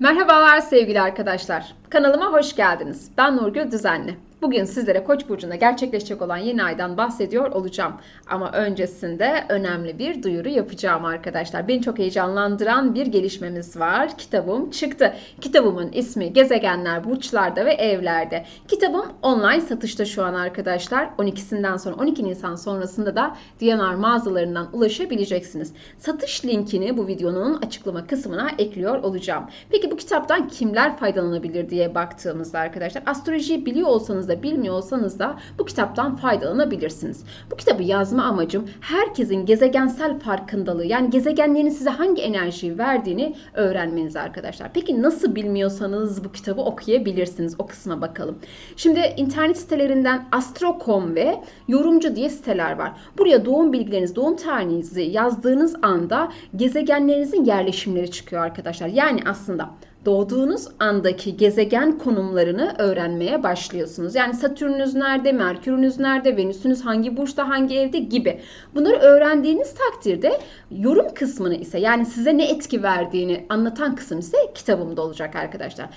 Merhabalar sevgili arkadaşlar. Kanalıma hoş geldiniz. Ben Nurgül Düzenli. Bugün sizlere Koç burcunda gerçekleşecek olan yeni aydan bahsediyor olacağım. Ama öncesinde önemli bir duyuru yapacağım arkadaşlar. Beni çok heyecanlandıran bir gelişmemiz var. Kitabım çıktı. Kitabımın ismi Gezegenler Burçlarda ve Evlerde. Kitabım online satışta şu an arkadaşlar. 12'sinden sonra 12 Nisan sonrasında da DNR mağazalarından ulaşabileceksiniz. Satış linkini bu videonun açıklama kısmına ekliyor olacağım. Peki bu kitaptan kimler faydalanabilir diye baktığımızda arkadaşlar astrolojiyi biliyor olsanız da bilmiyor olsanız da bu kitaptan faydalanabilirsiniz. Bu kitabı yazma amacım herkesin gezegensel farkındalığı yani gezegenlerin size hangi enerjiyi verdiğini öğrenmeniz arkadaşlar. Peki nasıl bilmiyorsanız bu kitabı okuyabilirsiniz. O kısma bakalım. Şimdi internet sitelerinden Astro.com ve Yorumcu diye siteler var. Buraya doğum bilgilerinizi, doğum tarihinizi yazdığınız anda gezegenlerinizin yerleşimleri çıkıyor arkadaşlar. Yani aslında doğduğunuz andaki gezegen konumlarını öğrenmeye başlıyorsunuz. Yani Satürnünüz nerede, Merkürünüz nerede, Venüsünüz hangi burçta, hangi evde gibi. Bunları öğrendiğiniz takdirde yorum kısmını ise yani size ne etki verdiğini anlatan kısım ise kitabımda olacak arkadaşlar.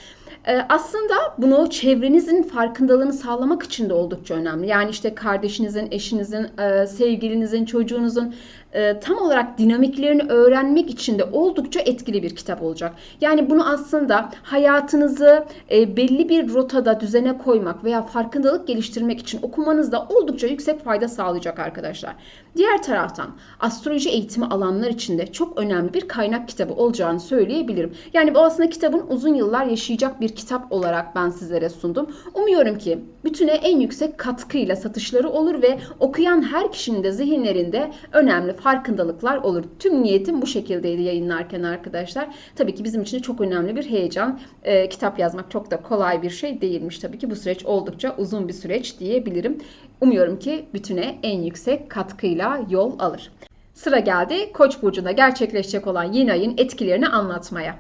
Ee, aslında bunu çevrenizin farkındalığını sağlamak için de oldukça önemli. Yani işte kardeşinizin, eşinizin, e, sevgilinizin, çocuğunuzun e, tam olarak dinamiklerini öğrenmek için de oldukça etkili bir kitap olacak. Yani bunu aslında hayatınızı e, belli bir rotada düzene koymak veya farkındalık geliştirmek için okumanızda oldukça yüksek fayda sağlayacak arkadaşlar. Diğer taraftan astroloji eğitimi alanlar için de çok önemli bir kaynak kitabı olacağını söyleyebilirim. Yani bu aslında kitabın uzun yıllar yaşayacak bir kitap olarak ben sizlere sundum. Umuyorum ki bütüne en yüksek katkıyla satışları olur ve okuyan her kişinin de zihinlerinde önemli farkındalıklar olur. Tüm niyetim bu şekildeydi yayınlarken arkadaşlar. Tabii ki bizim için çok önemli bir heyecan. E, kitap yazmak çok da kolay bir şey değilmiş tabii ki. Bu süreç oldukça uzun bir süreç diyebilirim. Umuyorum ki bütüne en yüksek katkıyla yol alır. Sıra geldi Koç burcunda gerçekleşecek olan yeni ayın etkilerini anlatmaya.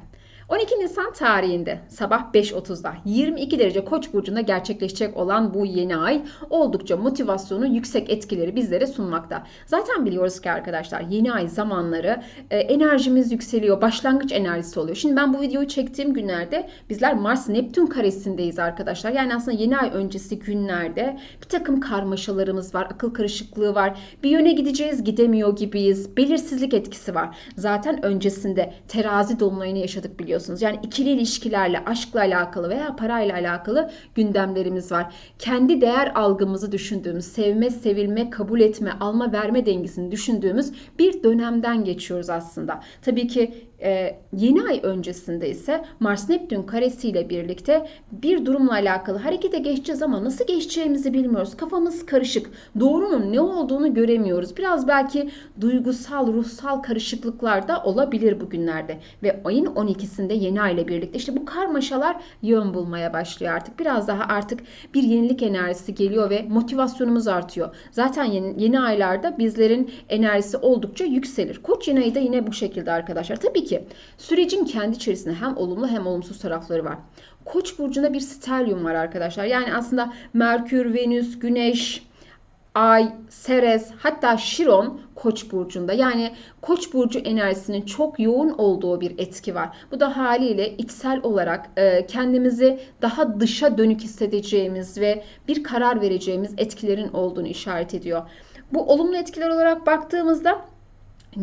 12 Nisan tarihinde sabah 5.30'da 22 derece Koç burcunda gerçekleşecek olan bu yeni ay oldukça motivasyonu yüksek etkileri bizlere sunmakta. Zaten biliyoruz ki arkadaşlar yeni ay zamanları e, enerjimiz yükseliyor, başlangıç enerjisi oluyor. Şimdi ben bu videoyu çektiğim günlerde bizler Mars Neptün karesindeyiz arkadaşlar. Yani aslında yeni ay öncesi günlerde bir takım karmaşalarımız var, akıl karışıklığı var. Bir yöne gideceğiz, gidemiyor gibiyiz. Belirsizlik etkisi var. Zaten öncesinde terazi dolunayını yaşadık biliyorsunuz biliyorsunuz. Yani ikili ilişkilerle, aşkla alakalı veya parayla alakalı gündemlerimiz var. Kendi değer algımızı düşündüğümüz, sevme, sevilme, kabul etme, alma, verme dengesini düşündüğümüz bir dönemden geçiyoruz aslında. Tabii ki e, yeni ay öncesinde ise Mars Neptün karesiyle birlikte bir durumla alakalı harekete geçeceğiz ama nasıl geçeceğimizi bilmiyoruz. Kafamız karışık. Doğrunun ne olduğunu göremiyoruz. Biraz belki duygusal, ruhsal karışıklıklar da olabilir bugünlerde. Ve ayın 12'sinde yeni ay ile birlikte işte bu karmaşalar yön bulmaya başlıyor artık. Biraz daha artık bir yenilik enerjisi geliyor ve motivasyonumuz artıyor. Zaten yeni, yeni aylarda bizlerin enerjisi oldukça yükselir. Koç yeni ayı da yine bu şekilde arkadaşlar. Tabii ki ki sürecin kendi içerisinde hem olumlu hem olumsuz tarafları var. Koç burcunda bir stelyum var arkadaşlar. Yani aslında Merkür, Venüs, Güneş, Ay, Seres hatta Şiron Koç burcunda. Yani Koç burcu enerjisinin çok yoğun olduğu bir etki var. Bu da haliyle içsel olarak e, kendimizi daha dışa dönük hissedeceğimiz ve bir karar vereceğimiz etkilerin olduğunu işaret ediyor. Bu olumlu etkiler olarak baktığımızda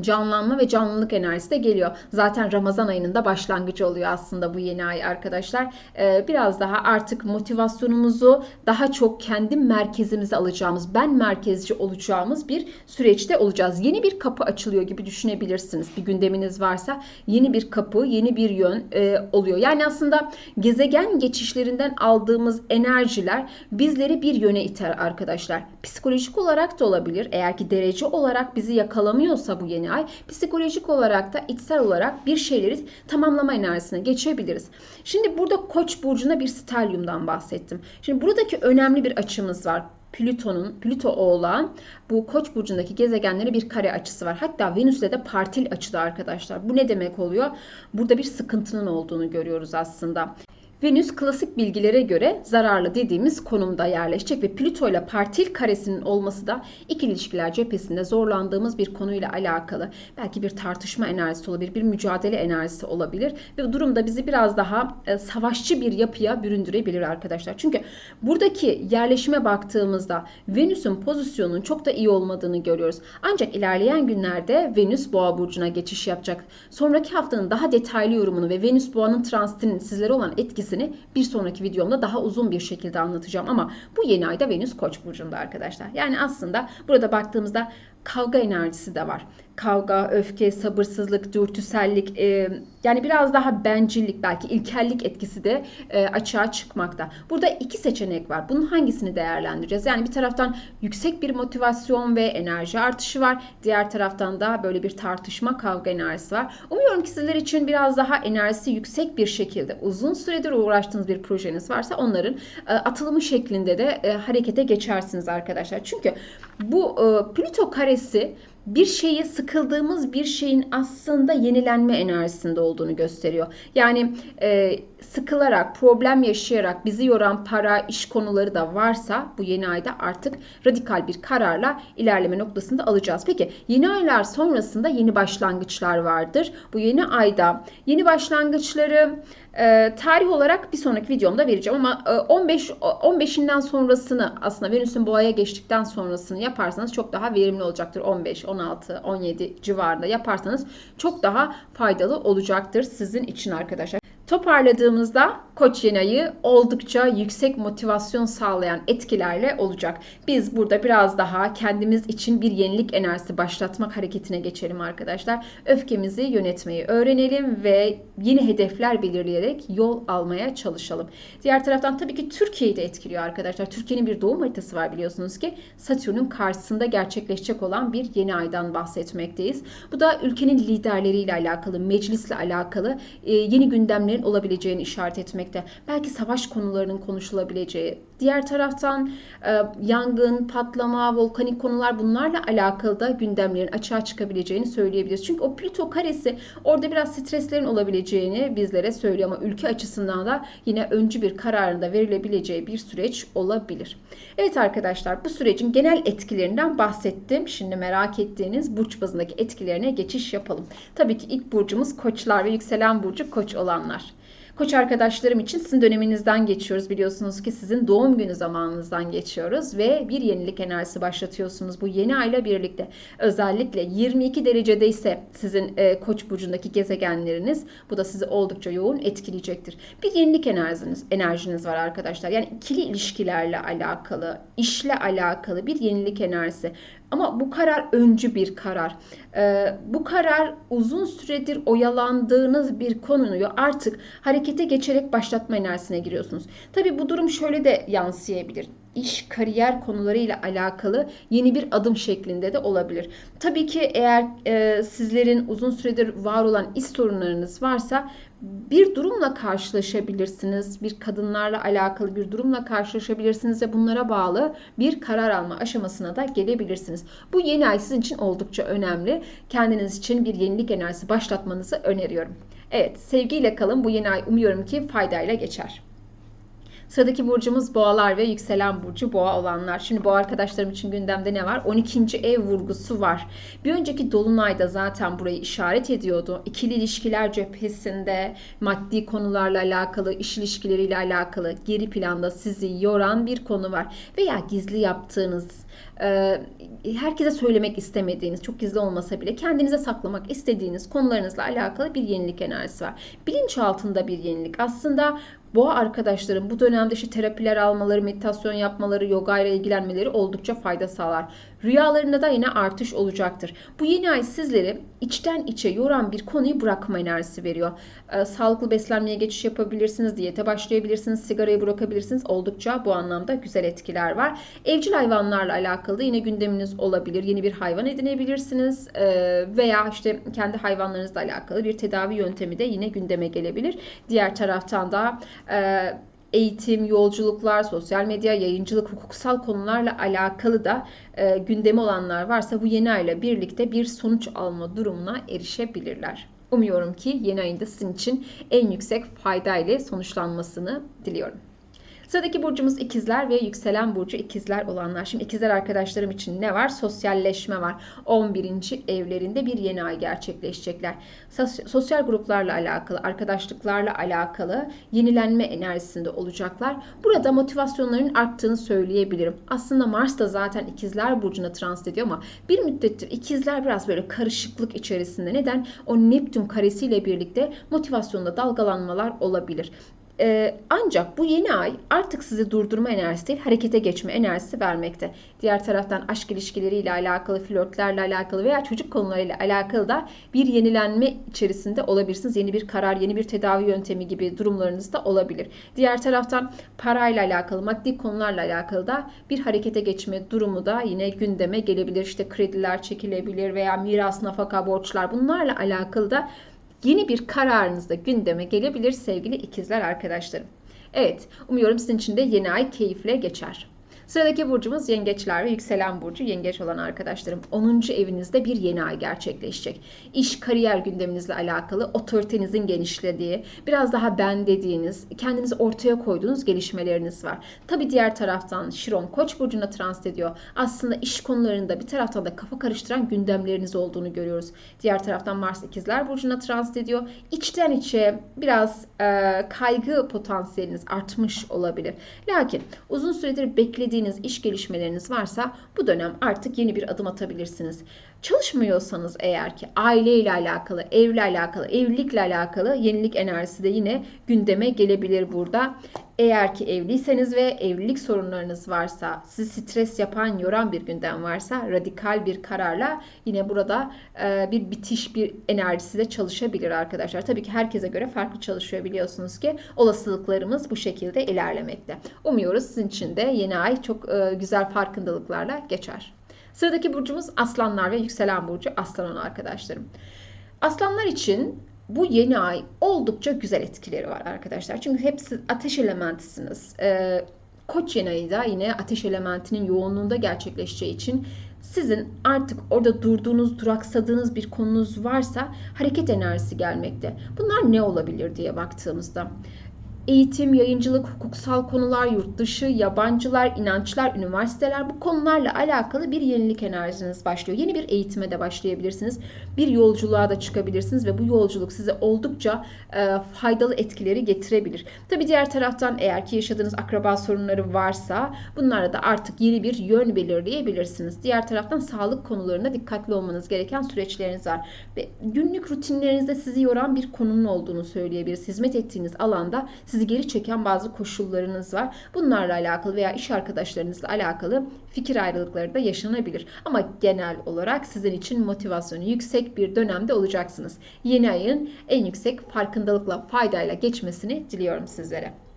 canlanma ve canlılık enerjisi de geliyor. Zaten Ramazan ayının da başlangıcı oluyor aslında bu yeni ay arkadaşlar. Ee, biraz daha artık motivasyonumuzu daha çok kendi merkezimize alacağımız, ben merkezci olacağımız bir süreçte olacağız. Yeni bir kapı açılıyor gibi düşünebilirsiniz. Bir gündeminiz varsa yeni bir kapı, yeni bir yön e, oluyor. Yani aslında gezegen geçişlerinden aldığımız enerjiler bizleri bir yöne iter arkadaşlar. Psikolojik olarak da olabilir. Eğer ki derece olarak bizi yakalamıyorsa bu yeni yeni ay psikolojik olarak da içsel olarak bir şeyleri tamamlama enerjisine geçebiliriz. Şimdi burada Koç burcuna bir stelyumdan bahsettim. Şimdi buradaki önemli bir açımız var. Plüton'un, Plüto oğlan bu Koç burcundaki gezegenlere bir kare açısı var. Hatta Venüs'le de partil açıda arkadaşlar. Bu ne demek oluyor? Burada bir sıkıntının olduğunu görüyoruz aslında Venüs klasik bilgilere göre zararlı dediğimiz konumda yerleşecek ve Plüto ile partil karesinin olması da ikili ilişkiler cephesinde zorlandığımız bir konuyla alakalı. Belki bir tartışma enerjisi olabilir, bir mücadele enerjisi olabilir ve durumda bizi biraz daha e, savaşçı bir yapıya büründürebilir arkadaşlar. Çünkü buradaki yerleşime baktığımızda Venüs'ün pozisyonunun çok da iyi olmadığını görüyoruz. Ancak ilerleyen günlerde Venüs Boğa burcuna geçiş yapacak. Sonraki haftanın daha detaylı yorumunu ve Venüs Boğa'nın transitinin sizlere olan etkisini bir sonraki videomda daha uzun bir şekilde anlatacağım. Ama bu yeni ayda Venüs Koç burcunda arkadaşlar. Yani aslında burada baktığımızda kavga enerjisi de var. Kavga, öfke, sabırsızlık, dürtüsellik, e, yani biraz daha bencillik, belki ilkellik etkisi de e, açığa çıkmakta. Burada iki seçenek var. Bunun hangisini değerlendireceğiz? Yani bir taraftan yüksek bir motivasyon ve enerji artışı var. Diğer taraftan da böyle bir tartışma, kavga enerjisi var. Umuyorum ki sizler için biraz daha enerjisi yüksek bir şekilde uzun süredir uğraştığınız bir projeniz varsa onların e, atılımı şeklinde de e, harekete geçersiniz arkadaşlar. Çünkü bu e, Plüto karesi bir şeyi sıkıldığımız bir şeyin aslında yenilenme enerjisinde olduğunu gösteriyor. Yani e, sıkılarak, problem yaşayarak bizi yoran para, iş konuları da varsa bu yeni ayda artık radikal bir kararla ilerleme noktasında alacağız. Peki yeni aylar sonrasında yeni başlangıçlar vardır. Bu yeni ayda yeni başlangıçları e, tarih olarak bir sonraki videomda vereceğim ama e, 15 15'inden sonrasını aslında Venüs'ün boğaya geçtikten sonrasını yaparsanız çok daha verimli olacaktır. 15, 16, 17 civarında yaparsanız çok daha faydalı olacaktır sizin için arkadaşlar. Toparladığımızda Koç yeni oldukça yüksek motivasyon sağlayan etkilerle olacak. Biz burada biraz daha kendimiz için bir yenilik enerjisi başlatmak hareketine geçelim arkadaşlar. Öfkemizi yönetmeyi öğrenelim ve yeni hedefler belirleyerek yol almaya çalışalım. Diğer taraftan tabii ki Türkiye'yi de etkiliyor arkadaşlar. Türkiye'nin bir doğum haritası var biliyorsunuz ki Satürn'ün karşısında gerçekleşecek olan bir yeni aydan bahsetmekteyiz. Bu da ülkenin liderleriyle alakalı, meclisle alakalı e, yeni gündemlerin olabileceğini işaret etmekte. Belki savaş konularının konuşulabileceği. Diğer taraftan e, yangın, patlama, volkanik konular bunlarla alakalı da gündemlerin açığa çıkabileceğini söyleyebiliriz. Çünkü o Plüto karesi orada biraz streslerin olabileceğini bizlere söylüyor ama ülke açısından da yine öncü bir kararında verilebileceği bir süreç olabilir. Evet arkadaşlar bu sürecin genel etkilerinden bahsettim. Şimdi merak ettiğiniz burç bazındaki etkilerine geçiş yapalım. Tabii ki ilk burcumuz koçlar ve yükselen burcu koç olanlar. Koç arkadaşlarım için sizin döneminizden geçiyoruz. Biliyorsunuz ki sizin doğum günü zamanınızdan geçiyoruz ve bir yenilik enerjisi başlatıyorsunuz bu yeni ayla birlikte. Özellikle 22 derecede ise sizin e, Koç burcundaki gezegenleriniz bu da sizi oldukça yoğun etkileyecektir. Bir yenilik enerjiniz enerjiniz var arkadaşlar. Yani ikili ilişkilerle alakalı, işle alakalı bir yenilik enerjisi. Ama bu karar öncü bir karar. Ee, bu karar uzun süredir oyalandığınız bir konuyu artık harekete geçerek başlatma enerjisine giriyorsunuz. Tabii bu durum şöyle de yansıyabilir iş, kariyer konularıyla alakalı yeni bir adım şeklinde de olabilir. Tabii ki eğer e, sizlerin uzun süredir var olan iş sorunlarınız varsa bir durumla karşılaşabilirsiniz. Bir kadınlarla alakalı bir durumla karşılaşabilirsiniz ve bunlara bağlı bir karar alma aşamasına da gelebilirsiniz. Bu yeni ay sizin için oldukça önemli. Kendiniz için bir yenilik enerjisi başlatmanızı öneriyorum. Evet, sevgiyle kalın. Bu yeni ay umuyorum ki faydayla geçer. Sıradaki burcumuz boğalar ve yükselen burcu boğa olanlar. Şimdi boğa arkadaşlarım için gündemde ne var? 12. ev vurgusu var. Bir önceki dolunayda zaten burayı işaret ediyordu. İkili ilişkiler cephesinde maddi konularla alakalı, iş ilişkileriyle alakalı geri planda sizi yoran bir konu var. Veya gizli yaptığınız herkese söylemek istemediğiniz, çok gizli olmasa bile kendinize saklamak istediğiniz konularınızla alakalı bir yenilik enerjisi var. Bilinç altında bir yenilik. Aslında Boğa arkadaşlarım bu dönemde işte terapiler almaları, meditasyon yapmaları, yoga ile ilgilenmeleri oldukça fayda sağlar. Rüyalarında da yine artış olacaktır. Bu yeni ay sizleri içten içe yoran bir konuyu bırakma enerjisi veriyor. Ee, sağlıklı beslenmeye geçiş yapabilirsiniz, diyete başlayabilirsiniz, sigarayı bırakabilirsiniz. Oldukça bu anlamda güzel etkiler var. Evcil hayvanlarla alakalı yine gündeminiz olabilir. Yeni bir hayvan edinebilirsiniz ee, veya işte kendi hayvanlarınızla alakalı bir tedavi yöntemi de yine gündeme gelebilir. Diğer taraftan da e, eğitim, yolculuklar, sosyal medya, yayıncılık, hukuksal konularla alakalı da e, gündemi olanlar varsa bu yeni ayla birlikte bir sonuç alma durumuna erişebilirler. Umuyorum ki yeni ayında sizin için en yüksek fayda ile sonuçlanmasını diliyorum. Sıradaki burcumuz ikizler ve yükselen burcu ikizler olanlar. Şimdi ikizler arkadaşlarım için ne var? Sosyalleşme var. 11. evlerinde bir yeni ay gerçekleşecekler. Sosyal gruplarla alakalı, arkadaşlıklarla alakalı yenilenme enerjisinde olacaklar. Burada motivasyonların arttığını söyleyebilirim. Aslında Mars da zaten ikizler burcuna transit ediyor ama bir müddettir ikizler biraz böyle karışıklık içerisinde. Neden? O Neptün karesiyle birlikte motivasyonda dalgalanmalar olabilir. Ee, ancak bu yeni ay artık sizi durdurma enerjisi değil, harekete geçme enerjisi vermekte. Diğer taraftan aşk ilişkileriyle alakalı, flörtlerle alakalı veya çocuk konularıyla alakalı da bir yenilenme içerisinde olabilirsiniz. Yeni bir karar, yeni bir tedavi yöntemi gibi durumlarınız da olabilir. Diğer taraftan parayla alakalı, maddi konularla alakalı da bir harekete geçme durumu da yine gündeme gelebilir. İşte krediler çekilebilir veya miras, nafaka, borçlar bunlarla alakalı da yeni bir kararınız da gündeme gelebilir sevgili ikizler arkadaşlarım. Evet, umuyorum sizin için de yeni ay keyifle geçer. Sıradaki burcumuz yengeçler ve yükselen burcu yengeç olan arkadaşlarım. 10. evinizde bir yeni ay gerçekleşecek. İş, kariyer gündeminizle alakalı otoritenizin genişlediği, biraz daha ben dediğiniz, kendinizi ortaya koyduğunuz gelişmeleriniz var. Tabi diğer taraftan Şiron Koç burcuna transit ediyor. Aslında iş konularında bir taraftan da kafa karıştıran gündemleriniz olduğunu görüyoruz. Diğer taraftan Mars ikizler burcuna transit ediyor. İçten içe biraz e, kaygı potansiyeliniz artmış olabilir. Lakin uzun süredir beklediğiniz beklediğiniz iş gelişmeleriniz varsa bu dönem artık yeni bir adım atabilirsiniz. Çalışmıyorsanız eğer ki aileyle alakalı, evle alakalı, evlilikle alakalı yenilik enerjisi de yine gündeme gelebilir burada. Eğer ki evliyseniz ve evlilik sorunlarınız varsa, sizi stres yapan, yoran bir gündem varsa radikal bir kararla yine burada e, bir bitiş, bir enerjisi de çalışabilir arkadaşlar. Tabii ki herkese göre farklı çalışıyor biliyorsunuz ki olasılıklarımız bu şekilde ilerlemekte. Umuyoruz sizin için de yeni ay çok e, güzel farkındalıklarla geçer. Sıradaki burcumuz aslanlar ve yükselen burcu aslan arkadaşlarım. Aslanlar için bu yeni ay oldukça güzel etkileri var arkadaşlar. Çünkü hepsi ateş elementisiniz. Ee, Koç yeni ayı da yine ateş elementinin yoğunluğunda gerçekleşeceği için sizin artık orada durduğunuz, duraksadığınız bir konunuz varsa hareket enerjisi gelmekte. Bunlar ne olabilir diye baktığımızda eğitim, yayıncılık, hukuksal konular, yurt dışı, yabancılar, inançlar, üniversiteler bu konularla alakalı bir yenilik enerjiniz başlıyor. Yeni bir eğitime de başlayabilirsiniz. Bir yolculuğa da çıkabilirsiniz ve bu yolculuk size oldukça e, faydalı etkileri getirebilir. Tabi diğer taraftan eğer ki yaşadığınız akraba sorunları varsa bunlara da artık yeni bir yön belirleyebilirsiniz. Diğer taraftan sağlık konularında dikkatli olmanız gereken süreçleriniz var. Ve günlük rutinlerinizde sizi yoran bir konunun olduğunu söyleyebiliriz. Hizmet ettiğiniz alanda sizi geri çeken bazı koşullarınız var. Bunlarla alakalı veya iş arkadaşlarınızla alakalı fikir ayrılıkları da yaşanabilir. Ama genel olarak sizin için motivasyonu yüksek bir dönemde olacaksınız. Yeni ayın en yüksek farkındalıkla, faydayla geçmesini diliyorum sizlere.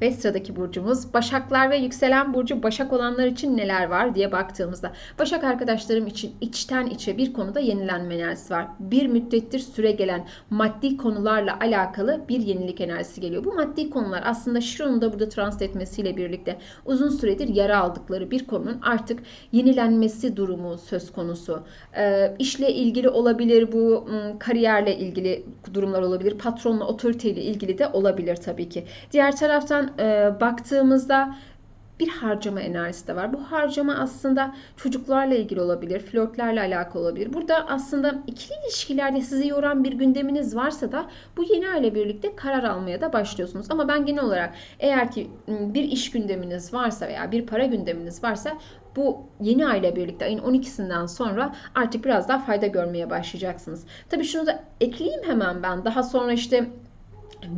Ve sıradaki burcumuz Başaklar ve yükselen burcu Başak olanlar için neler var diye baktığımızda Başak arkadaşlarım için içten içe bir konuda yenilenme enerjisi var. Bir müddettir süre gelen maddi konularla alakalı bir yenilik enerjisi geliyor. Bu maddi konular aslında Şiron'un da burada transit etmesiyle birlikte uzun süredir yara aldıkları bir konunun artık yenilenmesi durumu söz konusu. Ee, işle ilgili olabilir bu, kariyerle ilgili durumlar olabilir, patronla, otoriteyle ilgili de olabilir tabii ki. Diğer taraftan e, baktığımızda bir harcama enerjisi de var. Bu harcama aslında çocuklarla ilgili olabilir, flörtlerle alakalı olabilir. Burada aslında ikili ilişkilerde sizi yoran bir gündeminiz varsa da bu yeni aile birlikte karar almaya da başlıyorsunuz. Ama ben genel olarak eğer ki bir iş gündeminiz varsa veya bir para gündeminiz varsa bu yeni aile birlikte ayın 12'sinden sonra artık biraz daha fayda görmeye başlayacaksınız. Tabii şunu da ekleyeyim hemen ben. Daha sonra işte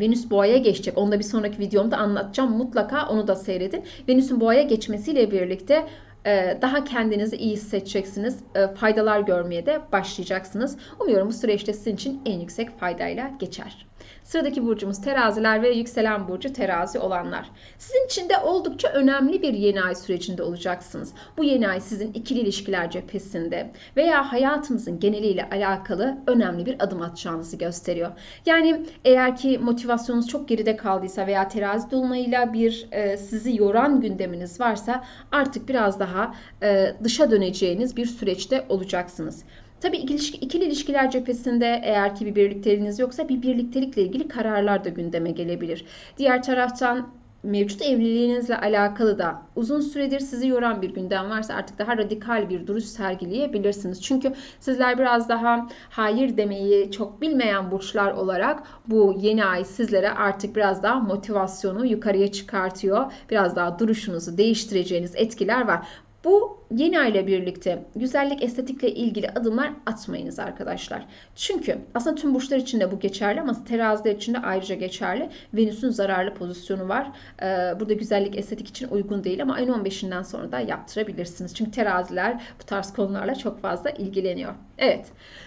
Venüs boğaya geçecek. Onu da bir sonraki videomda anlatacağım. Mutlaka onu da seyredin. Venüs'ün boğaya geçmesiyle birlikte e, daha kendinizi iyi hissedeceksiniz. E, faydalar görmeye de başlayacaksınız. Umuyorum bu süreçte sizin için en yüksek faydayla geçer. Sıradaki burcumuz teraziler ve yükselen burcu terazi olanlar. Sizin için de oldukça önemli bir yeni ay sürecinde olacaksınız. Bu yeni ay sizin ikili ilişkiler cephesinde veya hayatınızın geneliyle alakalı önemli bir adım atacağınızı gösteriyor. Yani eğer ki motivasyonunuz çok geride kaldıysa veya terazi dolunayıyla bir e, sizi yoran gündeminiz varsa artık biraz daha e, dışa döneceğiniz bir süreçte olacaksınız. Tabii ikili, ikili ilişkiler cephesinde eğer ki bir birlikteliğiniz yoksa bir birliktelikle ilgili kararlar da gündeme gelebilir. Diğer taraftan mevcut evliliğinizle alakalı da uzun süredir sizi yoran bir gündem varsa artık daha radikal bir duruş sergileyebilirsiniz. Çünkü sizler biraz daha hayır demeyi çok bilmeyen burçlar olarak bu yeni ay sizlere artık biraz daha motivasyonu yukarıya çıkartıyor. Biraz daha duruşunuzu değiştireceğiniz etkiler var. Bu yeni ay ile birlikte güzellik estetikle ilgili adımlar atmayınız arkadaşlar. Çünkü aslında tüm burçlar için de bu geçerli ama teraziler için de ayrıca geçerli. Venüs'ün zararlı pozisyonu var. Ee, burada güzellik estetik için uygun değil ama ayın 15'inden sonra da yaptırabilirsiniz. Çünkü teraziler bu tarz konularla çok fazla ilgileniyor. Evet.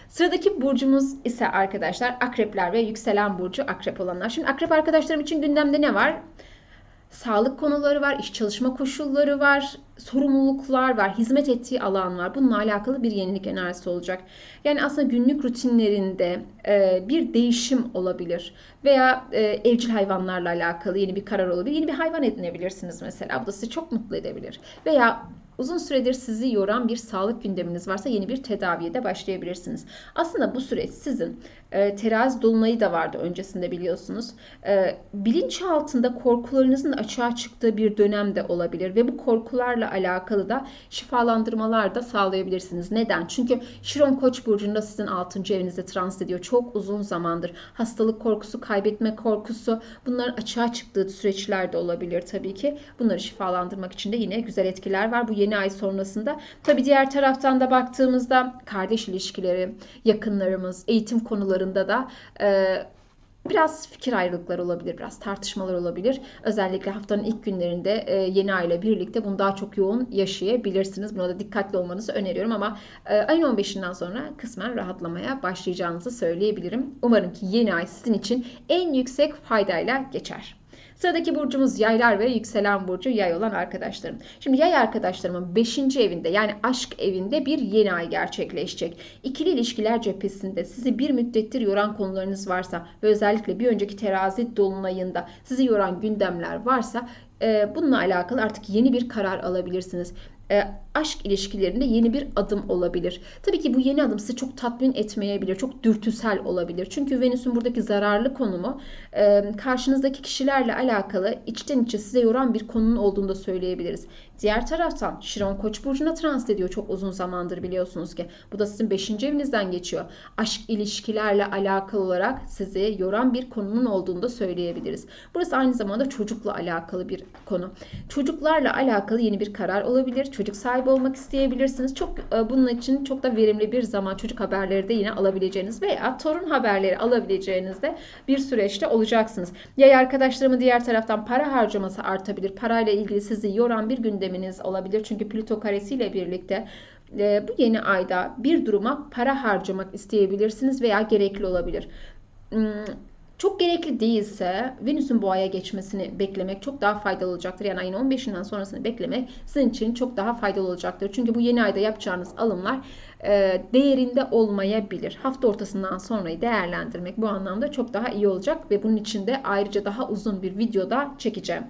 Sıradaki burcumuz ise arkadaşlar akrepler ve yükselen burcu akrep olanlar. Şimdi akrep arkadaşlarım için gündemde ne var? Sağlık konuları var, iş çalışma koşulları var, sorumluluklar var, hizmet ettiği alan var. Bununla alakalı bir yenilik enerjisi olacak. Yani aslında günlük rutinlerinde e, bir değişim olabilir veya e, evcil hayvanlarla alakalı yeni bir karar olabilir. Yeni bir hayvan edinebilirsiniz mesela. Bu da sizi çok mutlu edebilir. Veya Uzun süredir sizi yoran bir sağlık gündeminiz varsa yeni bir tedaviye de başlayabilirsiniz. Aslında bu süreç sizin e, terazi dolunayı da vardı öncesinde biliyorsunuz. E, bilinç altında korkularınızın açığa çıktığı bir dönem de olabilir ve bu korkularla alakalı da şifalandırmalar da sağlayabilirsiniz. Neden? Çünkü Şiron Koç burcunda sizin 6. evinizde transit ediyor. Çok uzun zamandır. Hastalık korkusu, kaybetme korkusu bunların açığa çıktığı süreçler de olabilir tabii ki. Bunları şifalandırmak için de yine güzel etkiler var bu yeni ay sonrasında. Tabii diğer taraftan da baktığımızda kardeş ilişkileri, yakınlarımız, eğitim konuları konularında da e, biraz fikir ayrılıkları olabilir, biraz tartışmalar olabilir. Özellikle haftanın ilk günlerinde e, yeni aile birlikte bunu daha çok yoğun yaşayabilirsiniz. Buna da dikkatli olmanızı öneriyorum ama e, ayın 15'inden sonra kısmen rahatlamaya başlayacağınızı söyleyebilirim. Umarım ki yeni ay sizin için en yüksek faydayla geçer. Sıradaki burcumuz yaylar ve yükselen burcu yay olan arkadaşlarım. Şimdi yay arkadaşlarımın 5. evinde yani aşk evinde bir yeni ay gerçekleşecek. İkili ilişkiler cephesinde sizi bir müddettir yoran konularınız varsa ve özellikle bir önceki terazi dolunayında sizi yoran gündemler varsa bununla alakalı artık yeni bir karar alabilirsiniz e, aşk ilişkilerinde yeni bir adım olabilir. Tabii ki bu yeni adım sizi çok tatmin etmeyebilir, çok dürtüsel olabilir. Çünkü Venüs'ün buradaki zararlı konumu e, karşınızdaki kişilerle alakalı içten içe size yoran bir konunun olduğunu da söyleyebiliriz. Diğer taraftan Şiron Koç burcuna transit ediyor çok uzun zamandır biliyorsunuz ki. Bu da sizin 5. evinizden geçiyor. Aşk ilişkilerle alakalı olarak sizi yoran bir konunun olduğunu da söyleyebiliriz. Burası aynı zamanda çocukla alakalı bir konu. Çocuklarla alakalı yeni bir karar olabilir. Çocuk sahibi olmak isteyebilirsiniz. Çok e, bunun için çok da verimli bir zaman çocuk haberleri de yine alabileceğiniz veya torun haberleri alabileceğiniz de bir süreçte olacaksınız. Yay arkadaşlarımı diğer taraftan para harcaması artabilir. Parayla ilgili sizi yoran bir günde gündeminiz olabilir. Çünkü Plüto karesiyle birlikte e, bu yeni ayda bir duruma para harcamak isteyebilirsiniz veya gerekli olabilir. Hmm, çok gerekli değilse Venüs'ün boğaya geçmesini beklemek çok daha faydalı olacaktır. Yani ayın 15'inden sonrasını beklemek sizin için çok daha faydalı olacaktır. Çünkü bu yeni ayda yapacağınız alımlar e, değerinde olmayabilir. Hafta ortasından sonrayı değerlendirmek bu anlamda çok daha iyi olacak ve bunun için de ayrıca daha uzun bir videoda çekeceğim.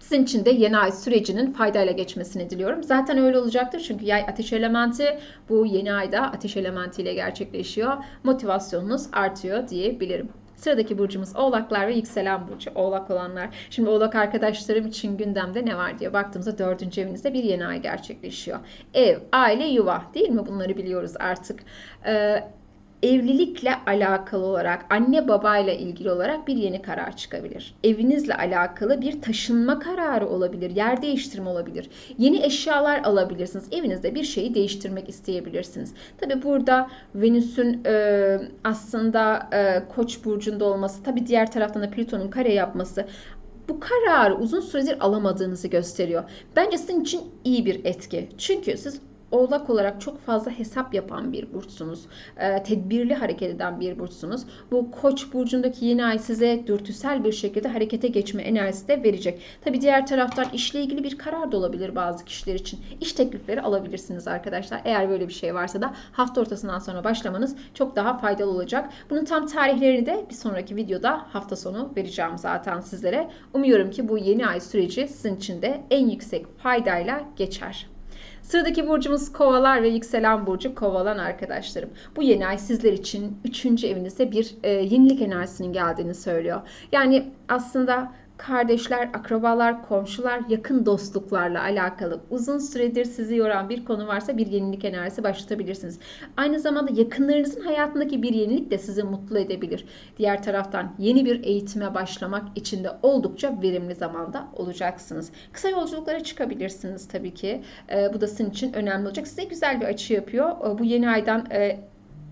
Sizin için de yeni ay sürecinin faydayla geçmesini diliyorum. Zaten öyle olacaktır çünkü yay ateş elementi bu yeni ayda ateş elementiyle gerçekleşiyor. Motivasyonunuz artıyor diyebilirim. Sıradaki burcumuz oğlaklar ve yükselen burcu oğlak olanlar. Şimdi oğlak arkadaşlarım için gündemde ne var diye baktığımızda dördüncü evinizde bir yeni ay gerçekleşiyor. Ev, aile, yuva değil mi? Bunları biliyoruz artık. Ee, evlilikle alakalı olarak anne babayla ilgili olarak bir yeni karar çıkabilir. Evinizle alakalı bir taşınma kararı olabilir, yer değiştirme olabilir. Yeni eşyalar alabilirsiniz. Evinizde bir şeyi değiştirmek isteyebilirsiniz. Tabi burada Venüs'ün e, aslında e, Koç burcunda olması, tabi diğer taraftan da Plüton'un kare yapması bu kararı uzun süredir alamadığınızı gösteriyor. Bence sizin için iyi bir etki. Çünkü siz oğlak olarak çok fazla hesap yapan bir burçsunuz. E, tedbirli hareket eden bir burçsunuz. Bu koç burcundaki yeni ay size dürtüsel bir şekilde harekete geçme enerjisi de verecek. Tabi diğer taraftan işle ilgili bir karar da olabilir bazı kişiler için. İş teklifleri alabilirsiniz arkadaşlar. Eğer böyle bir şey varsa da hafta ortasından sonra başlamanız çok daha faydalı olacak. Bunun tam tarihlerini de bir sonraki videoda hafta sonu vereceğim zaten sizlere. Umuyorum ki bu yeni ay süreci sizin için de en yüksek faydayla geçer. Sıradaki burcumuz kovalar ve yükselen burcu kovalan arkadaşlarım. Bu yeni ay sizler için 3. evinizde bir e, yenilik enerjisinin geldiğini söylüyor. Yani aslında kardeşler, akrabalar, komşular, yakın dostluklarla alakalı uzun süredir sizi yoran bir konu varsa bir yenilik enerjisi başlatabilirsiniz. Aynı zamanda yakınlarınızın hayatındaki bir yenilik de sizi mutlu edebilir. Diğer taraftan yeni bir eğitime başlamak için de oldukça verimli zamanda olacaksınız. Kısa yolculuklara çıkabilirsiniz tabii ki. Bu da sizin için önemli olacak. Size güzel bir açı yapıyor. Bu yeni aydan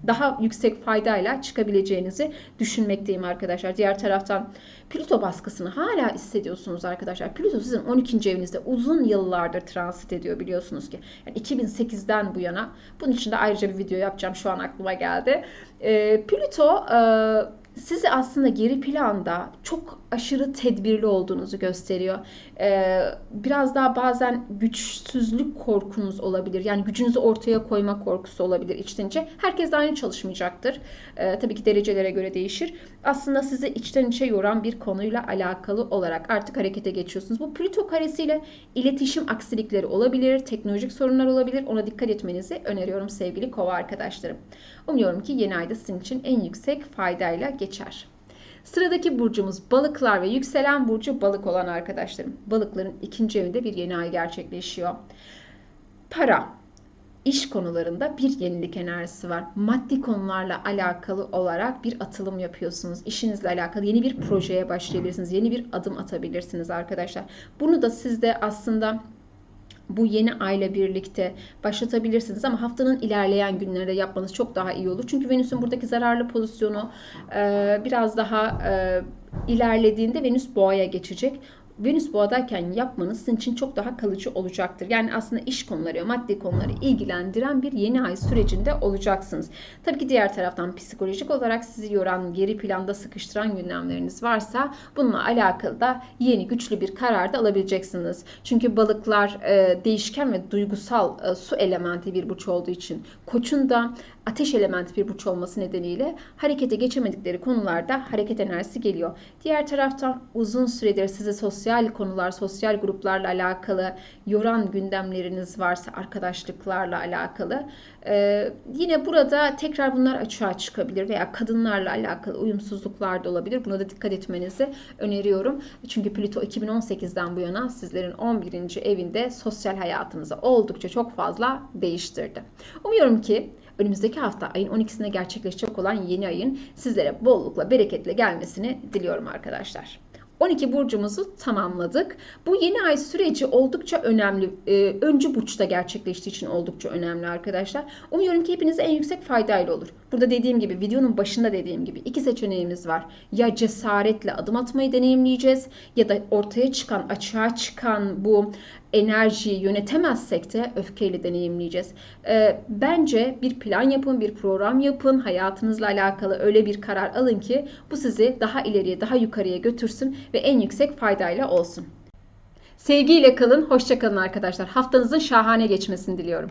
daha yüksek faydayla çıkabileceğinizi düşünmekteyim arkadaşlar. Diğer taraftan Plüto baskısını hala hissediyorsunuz arkadaşlar. Plüto sizin 12. evinizde uzun yıllardır transit ediyor biliyorsunuz ki. Yani 2008'den bu yana. Bunun için de ayrıca bir video yapacağım şu an aklıma geldi. Ee, Plüto e, sizi aslında geri planda çok aşırı tedbirli olduğunuzu gösteriyor. Ee, biraz daha bazen güçsüzlük korkunuz olabilir. Yani gücünüzü ortaya koyma korkusu olabilir içten içe. Herkes de aynı çalışmayacaktır. Ee, tabii ki derecelere göre değişir. Aslında sizi içten içe yoran bir konuyla alakalı olarak artık harekete geçiyorsunuz. Bu Plüto karesiyle iletişim aksilikleri olabilir, teknolojik sorunlar olabilir. Ona dikkat etmenizi öneriyorum sevgili kova arkadaşlarım. Umuyorum ki yeni ayda sizin için en yüksek faydayla geçer. Sıradaki burcumuz balıklar ve yükselen burcu balık olan arkadaşlarım. Balıkların ikinci evinde bir yeni ay gerçekleşiyor. Para, iş konularında bir yenilik enerjisi var. Maddi konularla alakalı olarak bir atılım yapıyorsunuz. İşinizle alakalı yeni bir projeye başlayabilirsiniz. Yeni bir adım atabilirsiniz arkadaşlar. Bunu da siz de aslında bu yeni ayla birlikte başlatabilirsiniz ama haftanın ilerleyen günlerinde yapmanız çok daha iyi olur. Çünkü Venüs'ün buradaki zararlı pozisyonu e, biraz daha e, ilerlediğinde Venüs boğaya geçecek. Venüs boğadayken yapmanız sizin için çok daha kalıcı olacaktır. Yani aslında iş konuları, maddi konuları ilgilendiren bir yeni ay sürecinde olacaksınız. Tabii ki diğer taraftan psikolojik olarak sizi yoran, geri planda sıkıştıran gündemleriniz varsa bununla alakalı da yeni güçlü bir karar da alabileceksiniz. Çünkü balıklar e, değişken ve duygusal e, su elementi bir burç olduğu için koçun da ateş elementi bir burç olması nedeniyle harekete geçemedikleri konularda hareket enerjisi geliyor. Diğer taraftan uzun süredir sizi sosyal konular, sosyal gruplarla alakalı yoran gündemleriniz varsa arkadaşlıklarla alakalı ee, yine burada tekrar bunlar açığa çıkabilir veya kadınlarla alakalı uyumsuzluklar da olabilir. Buna da dikkat etmenizi öneriyorum. Çünkü Plüto 2018'den bu yana sizlerin 11. evinde sosyal hayatınızı oldukça çok fazla değiştirdi. Umuyorum ki önümüzdeki hafta ayın 12'sinde gerçekleşecek olan yeni ayın sizlere bollukla, bereketle gelmesini diliyorum arkadaşlar. 12 burcumuzu tamamladık. Bu yeni ay süreci oldukça önemli. Ee, öncü burçta gerçekleştiği için oldukça önemli arkadaşlar. Umuyorum ki hepinize en yüksek faydayla olur. Burada dediğim gibi videonun başında dediğim gibi iki seçeneğimiz var. Ya cesaretle adım atmayı deneyimleyeceğiz ya da ortaya çıkan, açığa çıkan bu enerjiyi yönetemezsek de öfkeyle deneyimleyeceğiz. Ee, bence bir plan yapın, bir program yapın, hayatınızla alakalı öyle bir karar alın ki bu sizi daha ileriye, daha yukarıya götürsün ve en yüksek faydayla olsun. Sevgiyle kalın, hoşça kalın arkadaşlar. Haftanızın şahane geçmesini diliyorum.